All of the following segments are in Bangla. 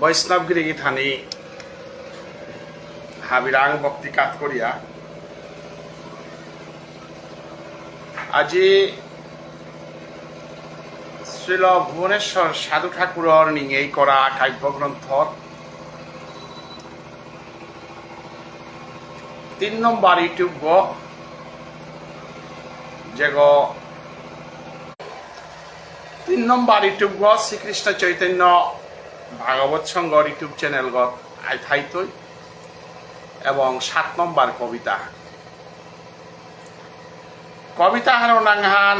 বৈষ্ণৱগিৰি গীতানি হাবিৰাং ভক্তিকাত করিয়া। আজি শ্ৰীল ভুৱনেশ্বৰ সাধু ঠাকুৰৰ নিঙেই কৰা কাব্যগ্ৰন্থত তিন নম্বর ইউটিউব যেগ তিন নম্বর ইউটিউব শ্রীকৃষ্ণ চৈতন্য ভাগবত সংঘর ইউটিউব চ্যানেল গত এবং সাত নম্বর কবিতা। কবিতা হার নাংহান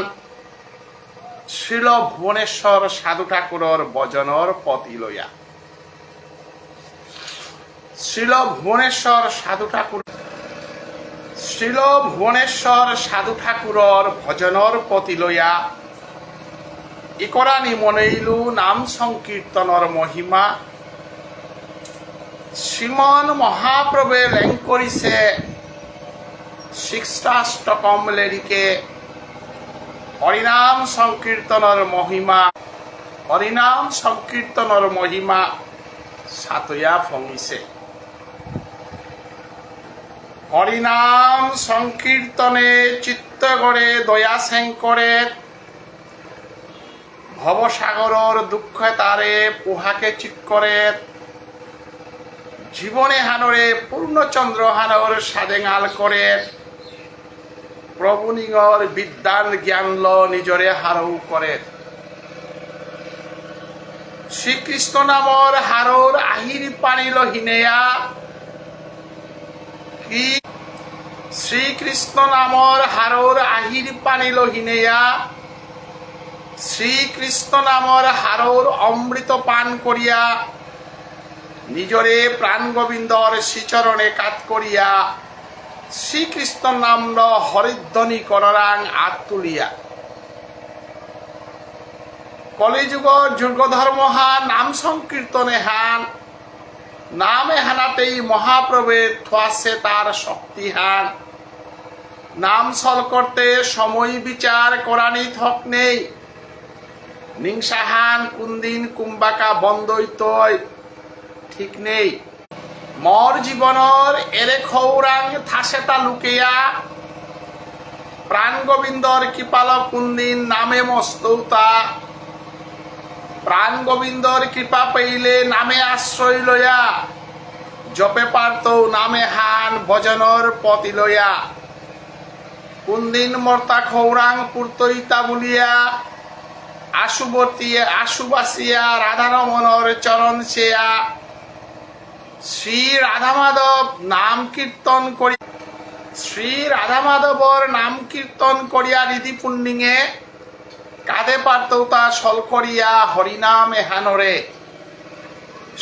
শ্রীল ভুবনেশ্বর সাধু ঠাকুরর বজনর পতি লইয়া শ্রীল ভুবনেশ্বর সাধু ঠাকুর, শ্রীল ভুবনেশ্বর সাধু ঠাকুরর ভজনর পতি লইয়া ইকরানি মনেইলু নাম সংকীর্তনৰ মহিমা। শ্ৰীমন মহাপ্ৰভুৱে লেং কৰিছে শিষ্টাষ্টকম লেৰিকে হৰিনাম সংকীৰ্তনৰ মহিমা হৰিনাম সংকীৰ্তনৰ মহিমা চাতয়া ফঙিছে হরিনাম সংকীর্তনে চিত্ত করে দয়া করে ভবসাগরর দুঃখ তারে পোহাকে চিত করে। জীবনে হানরে পূর্ণচন্দ্র হানর সাদেঙাল করে। প্রভু নিগর বিদ্যান জ্ঞান ল নিজরে হারৌ করে। শ্রীকৃষ্ণ নামৰ হাৰৰ আহিৰ পানী লহিনেয়া কি? শ্রীকৃষ্ণ নামৰ হাৰৰ আহিৰ পানী লহিনেয়া শ্রীকৃষ্ণ নামৰ হাৰৰ অমৃত পান করিয়া নিজরে প্ৰাণ গোবিন্দৰ শ্ৰীচৰণে কাট করিয়া শ্রীকৃষ্ণ নাম হরিধ্বনি কররাং আত তুলিয়া। কলিযুগৰ যুগ ধৰ্ম হান নাম সংকীর্তনে হান নামে হানাতেই মহাপ্রভে থোয়াছে তার শক্তিহান নাম সল করতে সময় বিচার করানি থক নেই। নিংসাহান কুন্দিন কুম্বাকা বন্দই তয় ঠিক নেই। মর জীবনর এরে খৌরাং থাসে তা লুকেয়া। প্রাণ গোবিন্দর কৃপাল কুন্দিন নামে মস্তৌতা। প্রাণ গোবিন্দর কৃপা পাইলে নামে আশ্রয় লয়া। জপে পারত নামে হান ভজনর পতি লয়া। কুন্দিন মর্তা খৌরাং পুর্তইতা বলিয়া আশুবতী আশুবাসিয়া, রাধারমণর চরণ সেয়া। শ্রী রাধা মাধব নাম কীর্তন করি শ্রী রাধা মাধবর নাম কীর্তন করিয়া রীতি পুণ্যিঙে কাঁধে পারতেও তা সল করিয়া হরিনাম এহানরে।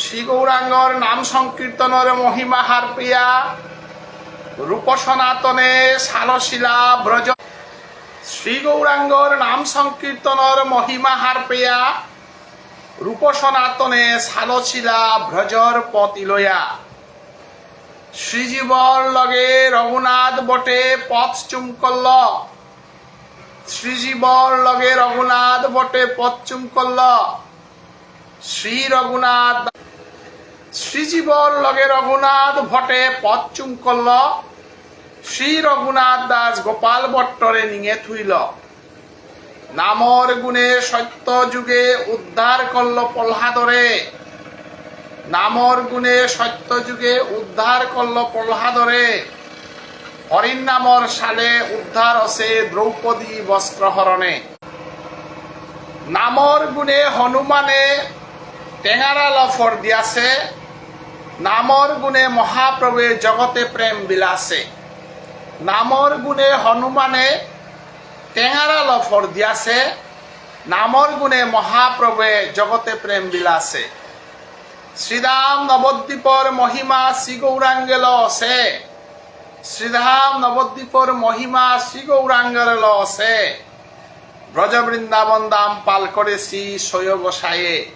শ্রী গৌরাঙ্গর নাম সংকীর্তনের মহিমা হার পিয়া। রূপ সনাতনে সালশিলা ব্রজ শ্রী গৌরাঙ্গর নাম সংকীর্তনের মহিমা হার পেয়া রূপ সনাতনে সালশিলা ব্রজর পতি লয়া। শ্রীজীবর লগে রঘুনাথ বটে পথ চুমকল্ল। শ্রীজীবর লগে রঘুনাথ বটে পথ চুমকল্ল। শ্রী রঘুনাথ শ্রীজীবর লগে রঘুনাথ ভটে পথ চুমকল্ল। শ্রী রঘুনাথ দাস গোপাল ভট্টরে নিঙে থুইল। নামর গুণে সত্য যুগে উদ্ধার করল প্রহ্লাদরে। নামর গুণে সত্য যুগে উদ্ধার করল প্রহ্লাদরে। হরিণ নামর সালে উদ্ধার আছে দ্রৌপদী বস্ত্রহরণে। নামর গুণে হনুমানে টেঙারা লফর দিয়াছে। নামর গুণে মহাপ্রভুৱে জগতে প্রেম বিলাসে নামৰ গুণে হনুমানে টেঙাৰা লফৰ দিয়াছে, নামৰ গুণে মহাপ্ৰভুৱে জগতে প্ৰেম বিলাসে শ্রীরাম নবদ্বীপর মহিমা শ্রী গৌরাঙ্গেল আছে। শ্রীধাম নবদ্বীপর মহিমা শ্রী গৌরাঙ্গেল আছে। ব্রজ বৃন্দাবন দাম পাল করেছি সয় গোসায়ে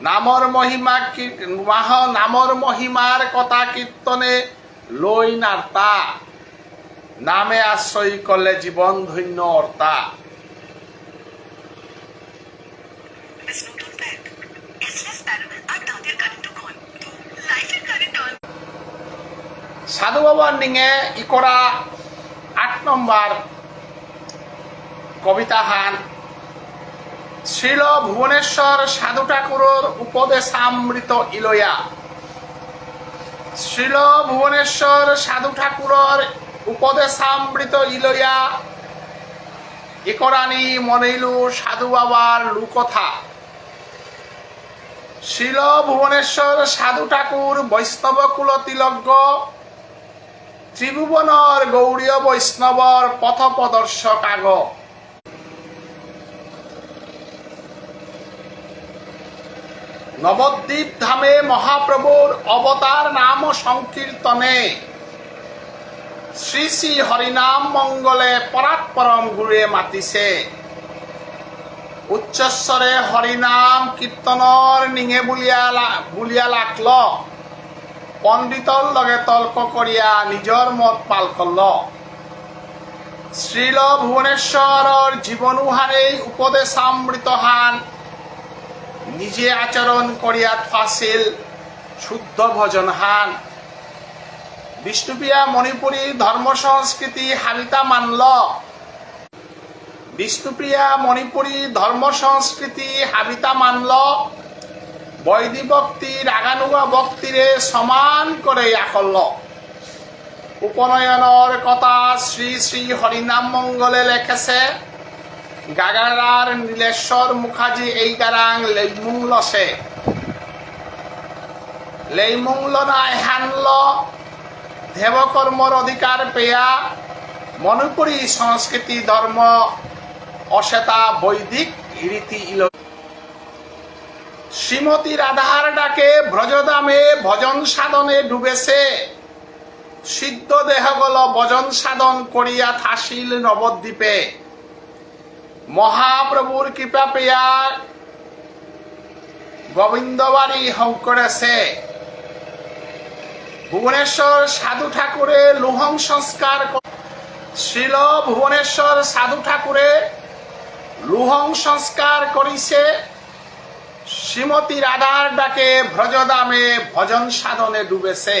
নামৰ মহিমা কী- মাহ নামৰ মহিমাৰ কথা কীৰ্তনে লৈ নাৰ্তা। নামে আশ্রয় করলে জীবন ধন্য অর্থা সাধু বাবার নিঙে ই করা আট নম্বর কবিতা হান। শ্রীল ভুবনেশ্বর সাধু ঠাকুরের উপদেশামৃত ইলয়া। শ্রীল ভুবনেশ্বর সাধু ঠাকুরের উপদেশামৃত ইলয়া ইকরানি মনেইলু সাধু বাবার লুকথা। শিল ভুবনেশ্বর সাধু ঠাকুর বৈষ্ণব কুল তিলজ্ঞ ত্রিভুবনর গৌরীয় বৈষ্ণবর পথ প্রদর্শক আগ। নবদ্বীপ ধামে মহাপ্রভুর অবতার নাম সংকীর্তনে। শ্রী শ্রী হরিনাম মঙ্গলে পরাৎপরম গুরুয়ে মাতিছে। উচ্চস্বরে হরিনাম কীর্তনৰ নিঙে বুলিয়া বুলিয়া লাকল। পণ্ডিতৰ লগে তৰ্ক কৰিয়া নিজৰ মত পাল কৰল। শ্ৰীল ভুৱনেশ্বৰৰ জীৱনোহাৰেই উপদেশামৃত হান নিজে আচৰণ কৰিয়া ফাছিল শুদ্ধ ভজন হান বিষ্ণুপ্ৰিয়া মণিপুৰী ধৰ্ম সংস্কৃতি হাবিতা মানল। বিষ্ণুপ্রিয়া মণিপুরী ধর্ম সংস্কৃতি হাবিতা মানল। বৈদি ভক্তি রাগানুগা ভক্তিরে সমান করে আকল্ল উপনয়নের কথা শ্রী শ্রী হরিনাম মঙ্গলে লেখেছে, গাগারার নীলেশ্বর মুখার্জি এই গারাং লেইমুংলসে লেইমুংল নাই হানল। দেবকর্মর অধিকার পেয়া মণিপুরী সংস্কৃতি ধর্ম অশেতা বৈদিক রীতি ইল শ্রীমতী রাধার ডাকে ব্রজদামে ভজন সাধনে ডুবেছে। সিদ্ধ দেহগল ভজন সাধন করিয়া থাসিল নবদ্বীপে। মহাপ্রভুর কৃপা পেয়া গোবিন্দবাড়ি হং করেছে ভুবনেশ্বর সাধু ঠাকুরে লোহং সংস্কার শ্রীল ভুবনেশ্বর সাধু ঠাকুরে লুহং সংস্কার করিছে। শ্রীমতী রাধার ডাকে ভ্রজদামে ভজন সাধনে ডুবেছে।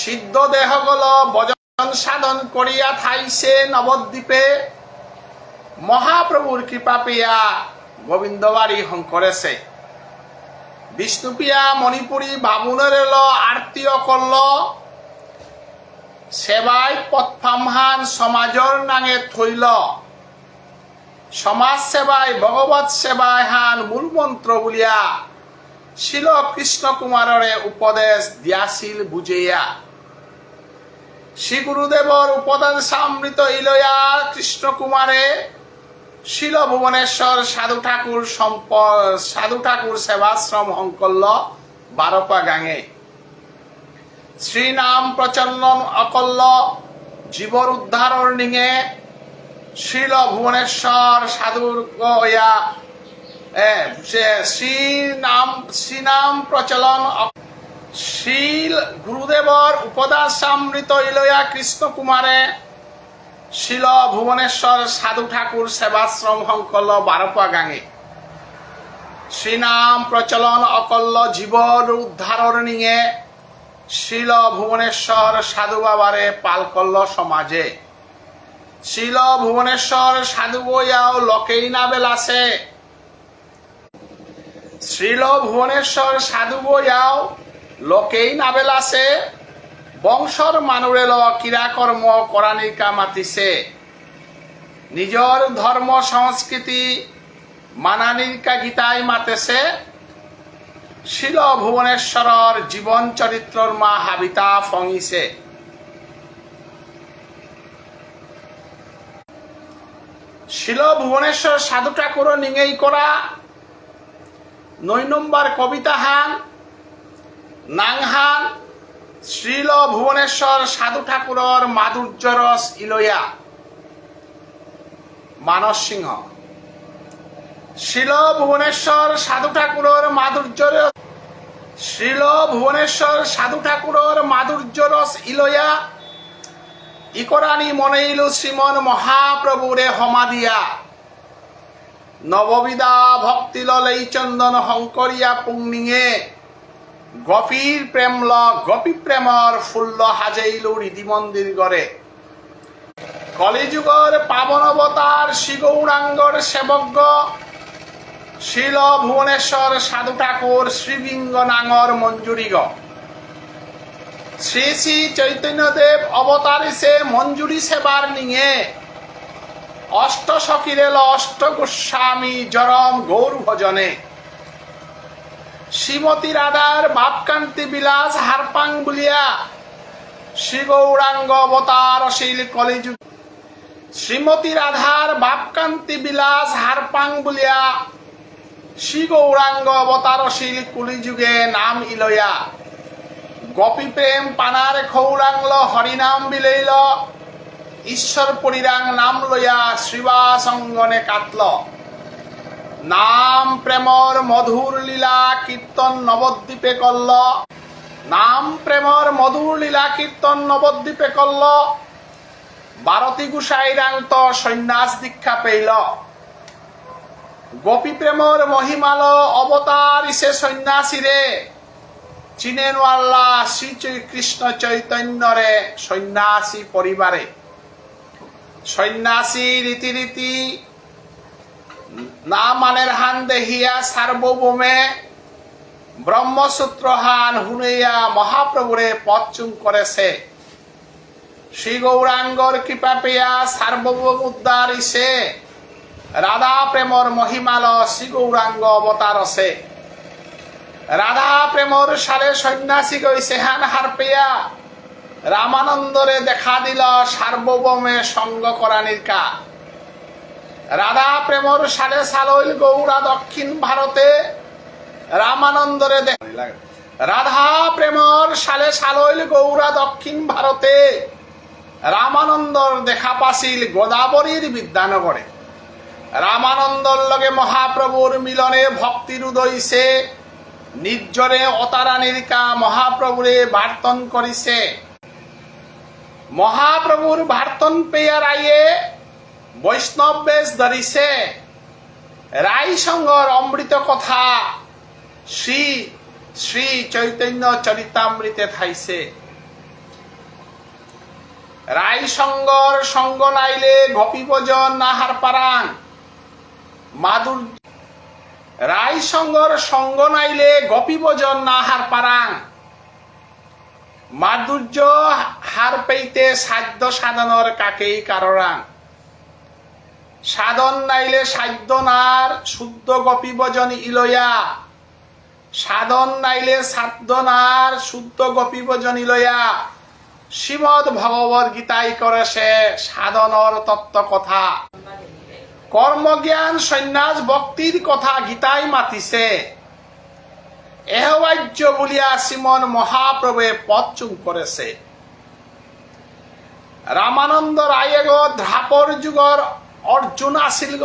সিদ্ধ দেহগল ভজন সাধন করিয়া থাইছে নবদ্বীপে। মহাপ্রভুর কৃপা পেয়া গোবিন্দবাড়ি হং করেছে বিষ্ণুপ্রিয়া মণিপুরী বামুনের এল আরতীয় করল। সেবাই পথফামহান সমাজর নাঙে থইল। সমাজ সেবায় ভগবত সেবায় হান মূল মন্ত্র বলিয়া শিল কৃষ্ণ কুমাররে উপদেশ দিয়াছিল বুঝেয়া শ্রী গুরুদেবর উপদেশামৃত ইলয়া কৃষ্ণ কুমারে শিল ভুবনেশ্বর সাধু ঠাকুর সম্প সাধু ঠাকুর সেবাশ্রম অঙ্কল্য বারপা গাঙে। শ্রীনাম প্রচলন অকল্য জীবর উদ্ধারর নিঙে শ্রীল ভুবনেশ্বর সাধুর সে, শ্রীনাম শ্রীনাম প্রচলন শ্রীল গুরুদেবর উপদাসামৃত ইলয়া কৃষ্ণ কুমারে শিল ভুবনেশ্বর সাধু ঠাকুর সেবাশ্রম সংকল্য বারপা গাঙে। শ্রীনাম প্রচলন অকল্য জীবর উদ্ধারর নিঙে শিল ভুবনেশ্বর সাধু বাবারে পালকল্য সমাজে। শিল ভুবনেশ্বর সাধু বইয়াও লকেই না বেলাছে শ্রীল ভুবনেশ্বর সাধু বইয়াও লোকেই না বেলাছে বংশর মানুরে ল ক্রীড়াকর্ম করানিকা মাতিছে। নিজর ধর্ম সংস্কৃতি মানানিকা গীতায় মাতেছে। শিল ভুবনেশ্বরর জীবন চরিত্রর মা হাবিতা ফঙিছে। শিল ভুবনেশ্বর সাধু ঠাকুর নিঙেই করা নয় নম্বর কবিতা হান নাংহান শ্রীল ভুবনেশ্বর সাধু ঠাকুরর মাধুর্য রস ইলয়া। মানস সিংহ। শিল ভুবনেশ্বর সাধু ঠাকুরর মাধুর্য রস শ্রীল ভুবনেশ্বর সাধু ঠাকুরর মাধুর্য রস ইলয়া। ইকরানি মনেইলু শ্রীমন মহাপ্রভুরে হমাদিয়া নববিদা ভক্তি ললেই চন্দন হংকরিয়া পুংনিঙে। গপীর প্রেম ল গপী প্রেমর ফুল্ল হাজাইল রিদি মন্দির গড়ে। কলিযুগর পাবন অবতার শ্রীগৌরাঙ্গর সেবজ্ঞ শিল ভুবনেশ্বর সাধু ঠাকুর শ্রীবিঙ্গ নাঙর মঞ্জুরিগ। শ্রী শ্রী চৈতন্যদেব অবতারিছে মঞ্জুরি সেবার নিয়ে অষ্ট সকিরেল অষ্ট গোস্বামী, জরম গৌর ভজনে শ্রীমতী রাধার বাপকান্তি বিলাস হারপাং বুলিয়া শ্রী গৌরাঙ্গ অবতার শীল কলিযুগ। শ্রীমতী রাধার বাপকান্তি বিলাস হারপাং বুলিয়া শ্রী গৌরাঙ্গ অবতারশীল কুলিযুগে নাম ইলয়া। গোপী প্রেম পানার খৌরাংল হরিনাম বিলৈল ঈশ্বর পরিরাং নাম লইয়া শ্রীবাসঙ্গনে কাটল। নাম প্রেমর মধুর লীলা কীর্তন নবদ্বীপে করল। নাম প্রেমর মধুর লীলা কীর্তন নবদ্বীপে করল। ভারতী গুসাইরাং তো সন্ন্যাস দীক্ষা পেইল। গোপী প্রেমর মহিমাল অবতার ইসে সন্ন্যাসীরে চিনেনওয়াল্লা শ্রী চৈ- কৃষ্ণ চৈতন্যরে সন্ন্যাসী পরিবারে। সন্ন্যাসী রীতিরীতি না মানের হান দেহিয়া সার্বভৌমে ব্রহ্মসূত্র হান হুনেয়া মহাপ্রভুরে পথচুম করেছে। শ্রী গৌরাঙ্গর কৃপা পেয়া সার্বভৌম উদ্ধার ইসে রাধা প্রেমর মহিমাল শ্রী গৌরাঙ্গ অবতার আছে রাধা প্রেমর সারে সন্ন্যাসী গই সেহান হার পেয়া। রামানন্দরে দেখা দিল সার্বভৌমে সঙ্গ করা নির্কা। রাধা প্রেমর সারে সালইল গৌরা দক্ষিণ ভারতে রামানন্দরে দেখ। রাধা প্রেমর সালে সালইল গৌরা দক্ষিণ ভারতে রামানন্দর দেখা পাছিল গোদাবরীর বিদ্যানগরে। রামানন্দর লগে মহাপ্রভুর মিলনে ভক্তির উদয়ছে নির্জরে অতারা নিরিকা মহাপ্রভুরে বার্তন করিছে। মহাপ্রভুর বার্তন পেয়া রায়ে বৈষ্ণব বেশ ধরিছে রাই অমৃত কথা, শ্রী শ্রী চৈতন্য চরিতামৃতে থাইছে। রাই সঙ্গর সঙ্গ নাইলে ভোজন নাহার পারাং। মাদুর রাই সঙ্গর সঙ্গ নাইলে ভোজন নাহার পারাং। মাধুর্য হার পেইতে সাধ্য সাধনর কাকেই কাররাং। সাধন নাইলে সাধ্য নার শুদ্ধ গোপী ভোজন ইলয়া সাধন নাইলে সাধ্য নার শুদ্ধ গোপী ভোজন ইলয়া শ্রীমদ ভগবত গীতাই করে সে সাধনর তত্ত্ব কথা। কর্মজ্ঞান সন্ন্যাস ভক্তির কথা গীতাই মাতিছে। এহবাজ্য বলিয়া শ্রীমন মহাপ্রভুয়ে পথচুম করেছে রামানন্দ রায়ে গ ধ্রাপর যুগর অর্জুন আসিল গ।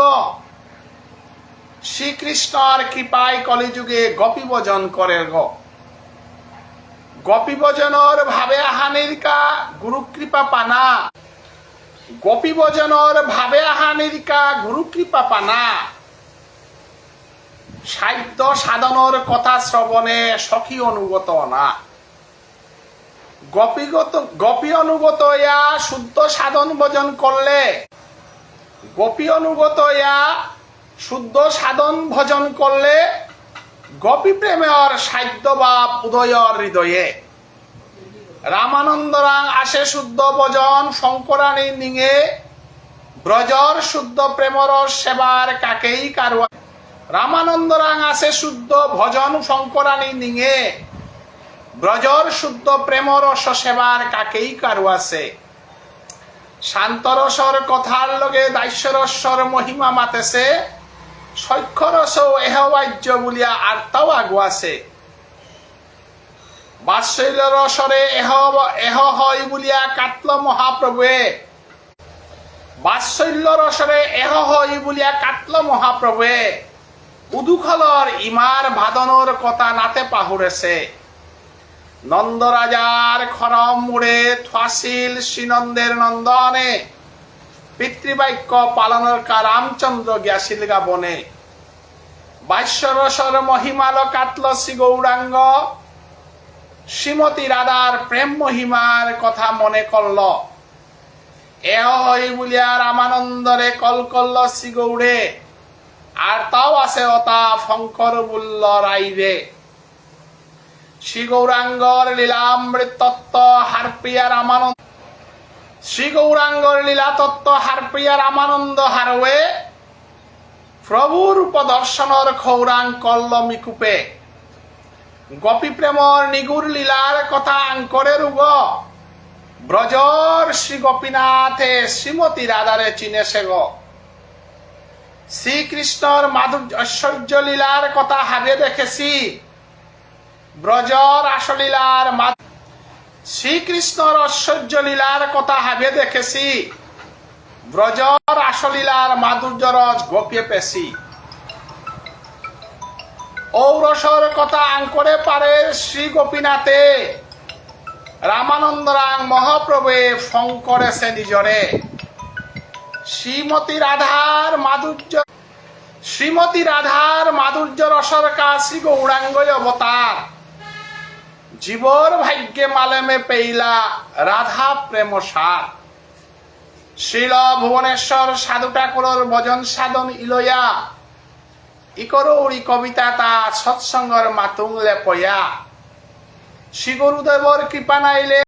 শ্রীকৃষ্ণর কৃপায় কলিযুগে গোপী ভজন করে গ। গোপী ভজনর ভাবে আহানির কা গুরু কৃপা পানা। গোপী ভজনর ভাবে আহানির কা গুরু কৃপা পানা। সাহিত্য সাধনর কথা শ্রবণে সখী অনুগত না। গোপীগত গোপী অনুগত ইয়া শুদ্ধ সাধন ভজন করলে গোপী অনুগত ইয়া শুদ্ধ সাধন ভজন করলে গোপী প্রেমের সাধ্য বা উদয়র হৃদয়ে। রামানন্দরাং আসে শুদ্ধ ভজন শঙ্করাণী নিঙে, ব্রজর শুদ্ধ প্রেমর সেবার কাকেই কারুয়া। রামানন্দরাং আসে শুদ্ধ ভজন শঙ্করাণী নিঙে, ব্রজর শুদ্ধ প্রেমরস সেবার কাকেই কারু আছে শান্তরসর কথার লগে দাস্যরস্বর মহিমা মাতেছে সক্ষরস এহবাজ্য বলিয়া আগুয়াছে এহ এহ হয় বলিয়া কাটল মহাপ্রভুয়ে বাৎসল্য এহ হয় বলিয়া কাটল মহাপ্রভুয়ে উদুখলর ইমার ভাদনর কথা নাতে পাহুরেছে নন্দরাজার খরম মুড়ে থাসিল শ্রীনন্দের নন্দনে। পিতৃবাক্য পালনের কা রামচন্দ্র গিয়াছিল গা বনে। বাস্যরসর মহিমাল কাটল শ্রী গৌরাঙ্গ। শ্রীমতী রাধার প্রেম মহিমার কথা মনে করল। এহই বলিয়া রামানন্দরে কল করল শ্রী আর তাও আছে অতা ফঙ্কর বুল্ল রাইরে। শ্রী গৌরাঙ্গর লীলামৃত তত্ত্ব হারপ্রিয়া রামানন্দ শ্রী গৌরাঙ্গর লীলা তত্ত্ব হারপ্রিয়া রামানন্দ হারওয়ে প্রভুর উপদর্শনৰ খৌৰাং কল্ল মিকুপে। গোপী প্ৰেমৰ নিগুৰ লীলাৰ কথা আংকৰে ৰুগ ব্ৰজৰ শ্ৰী গোপীনাথে শ্ৰীমতী ৰাধাৰে চিনেছে গ শ্রীকৃষ্ণর মাধুর্য ঐশ্বর্য লীলার কথা হাবে দেখেছি। ব্রজর আসলীলার শ্রীকৃষ্ণর ঐশ্বর্য লীলার কথা হাবে দেখেছি। ব্রজর আসলীলার মাধুর্য রস গোপিয়ে পেছি। ঔরসর কথা আঙ্করে পারে শ্রী গোপীনাথে। রামানন্দ রাং মহাপ্রভে ফং করেছে নিজরে। শ্রীমতী রাধার মাধুর্য শ্রীমতী রাধার মাধুর্য রসর কাশী গৌরাঙ্গ অবতার। জীবর ভাগ্যে মালেমে পেইলা রাধা প্রেম সার। শিল ভুবনেশ্বর সাধু ঠাকুরর ভজন সাধন ইলয়া। ইকরৌরি কবিতা তা সৎসঙ্গর মাতুং পয়া। শ্রী গুরুদেবর কৃপা নাইলে